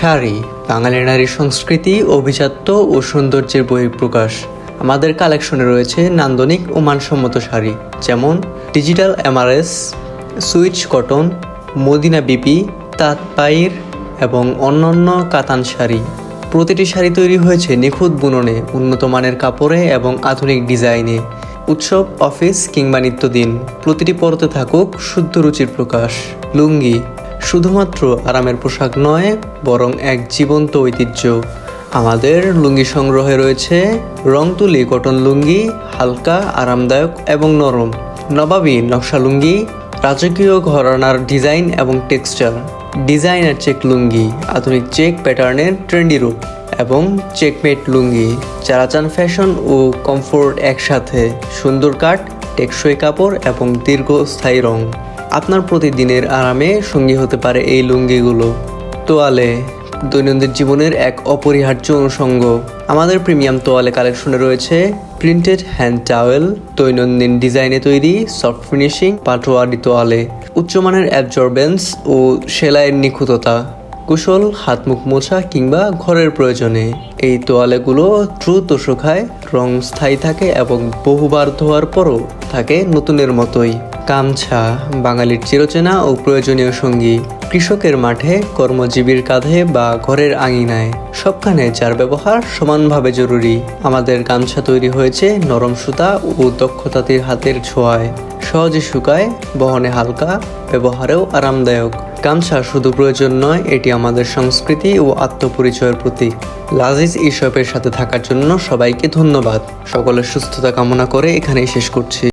শাড়ি বাঙালি নারীর সংস্কৃতি, অভিজাত্য ও সৌন্দর্যের বহিঃপ্রকাশ। আমাদের কালেকশনে রয়েছে নান্দনিক ও মানসম্মত শাড়ি, যেমন digital MRS Swiss cotton, Madina BP তাঁত পাইর এবং অন্যান্য কাতান শাড়ি। প্রতিটি শাড়ি তৈরি হয়েছে নিখুঁত বুননে, উন্নত মানের কাপড়ে এবং আধুনিক ডিজাইনে। উৎসব, অফিস কিংবা নিত্যদিন, প্রতিটি পরতে থাকুক শুদ্ধ রুচির প্রকাশ। লুঙ্গি শুধুমাত্র আরামের পোশাক নয়, বরং এক জীবন্ত ঐতিহ্য। আমাদের লুঙ্গি সংগ্রহে রয়েছে রং তুলি কটন লুঙ্গি, হালকা, আরামদায়ক এবং নরম। নবাবী, নকশা লুঙ্গি, রাজকীয় ঘরানার ডিজাইন এবং টেক্সচার। ডিজাইনার চেক লুঙ্গি, আধুনিক চেক প্যাটার্নের ট্রেন্ডি রূপ এবং চেকমেট লুঙ্গি। যারা চান ফ্যাশন ও কমফোর্ট একসাথে, সুন্দর কাট, টেকসই কাপড় এবং দীর্ঘস্থায়ী রং। আপনার প্রতিদিনের আরামে সঙ্গী হতে পারে এই লুঙ্গিগুলো। তোয়ালে, দৈনন্দিন জীবনের এক অপরিহার্য অনুষঙ্গ। আমাদের প্রিমিয়াম তোয়ালে কালেকশনে রয়েছে প্রিন্টেড হ্যান্ড টাওয়েল, দৈনন্দিন ডিজাইনে তৈরি সফট ফিনিশিং, পাটোয়ারি তোয়ালে, উচ্চমানের অ্যাবজর্বেন্স ও সেলাইয়ের নিখুঁততা, কুশল হাত মুখ মোছা কিংবা ঘরের প্রয়োজনে। এই তোয়ালেগুলো দ্রুত শুকায়, রং স্থায়ী থাকে এবং বহুবার ধোয়ার পরও থাকে নতুনের মতোই। গামছা বাঙালির চিরচেনা ও প্রয়োজনীয় সঙ্গী। কৃষকের মাঠে কর্মজীবীর কাঁধে বা ঘরের আঙিনায়। সবখানে যার ব্যবহার সমানভাবে জরুরি। আমাদের গামছা তৈরি হয়েছে নরম সুতা ও দক্ষতাতির হাতের ছোঁয়ায়। সহজে শুকায়, বহনে হালকা, ব্যবহারেও আরামদায়ক। গামছা শুধু প্রয়োজন নয়, এটি আমাদের সংস্কৃতি ও আত্মপরিচয়ের প্রতীক। লাজিজ ইশপের সাথে থাকার জন্য সবাইকে ধন্যবাদ। সকলের সুস্থতা কামনা করে এখানেই শেষ করছি।